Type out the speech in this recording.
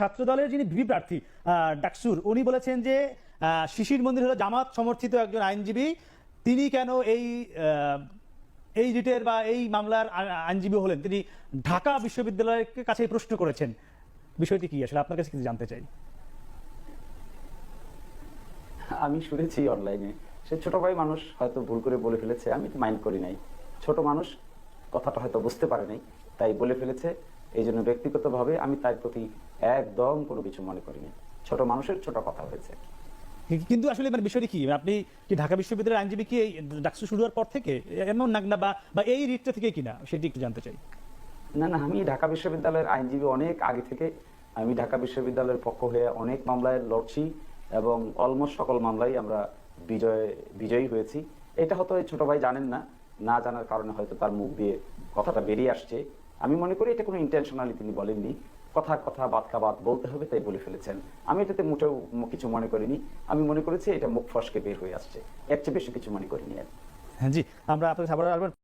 ছাত্র দলের যিনি ভিপি প্রার্থী ডাকসুর, উনি বলেছেন যে শিশির মন্দির হলো জামাত সমর্থিত একজন আইনজীবী। তিনি কেন এই এই রিটের বা এই মামলার আইনজীবী হলেন? তিনি ঢাকা বিশ্ববিদ্যালয়ের কাছে প্রশ্ন করেছেন। বিষয়টি কি? আসলে আপনার কাছে কিছু জানতে চাই। আমি শুনেছি অনলাইনে। সে ছোট ভাই মানুষ হয়তো ভুল করে বলে ফেলেছে, আমি মাইন্ড করি নাই। ছোট মানুষ কথাটা হয়তো বুঝতে পারে নাই, তাই বলে ফেলেছে। এই জন্য ব্যক্তিগতভাবে আমি তার প্রতি একদম কোনো কিছু মনে করিনি। ছোট মানুষের ছোট কথা হয়েছে। কিন্তু আসলে মানে বিষয়টি কি? আপনি কি ঢাকা বিশ্ববিদ্যালয়ের আইনজীবী কি এই ডাকসু শুরু হওয়ার পর থেকে এমন না না বা বা এই রিটটা থেকে কিনা? সেটি একটু জানতে চাই। না না আমি ঢাকা বিশ্ববিদ্যালয়ের আইনজীবী অনেক আগে থেকে আমি ঢাকা বিশ্ববিদ্যালয়ের পক্ষ হয়ে অনেক মামলায় লড়ছি এবং অলমোস্ট সকল মামলায় আমরা বিজয় বিজয়ী হয়েছি। এটা হয়তো এই ছোট ভাই জানেন না। না জানার কারণে হয়তো তার মুখ দিয়ে কথাটা বেরিয়ে আসছে। আমি মনে করি এটা কোনো ইন্টেনশনালি তিনি বলেননি। কথা কথা বাদ বাদ বলতে হবে, তাই বলে ফেলেছেন। আমি এটাতে মোটেও কিছু মনে করিনি। আমি মনে করেছি এটা মুখ ফসকে বের হয়ে আসছে। এর চেয়ে বেশি কিছু মনে করিনি হ্যাঁ জি। আমরা আপনাকে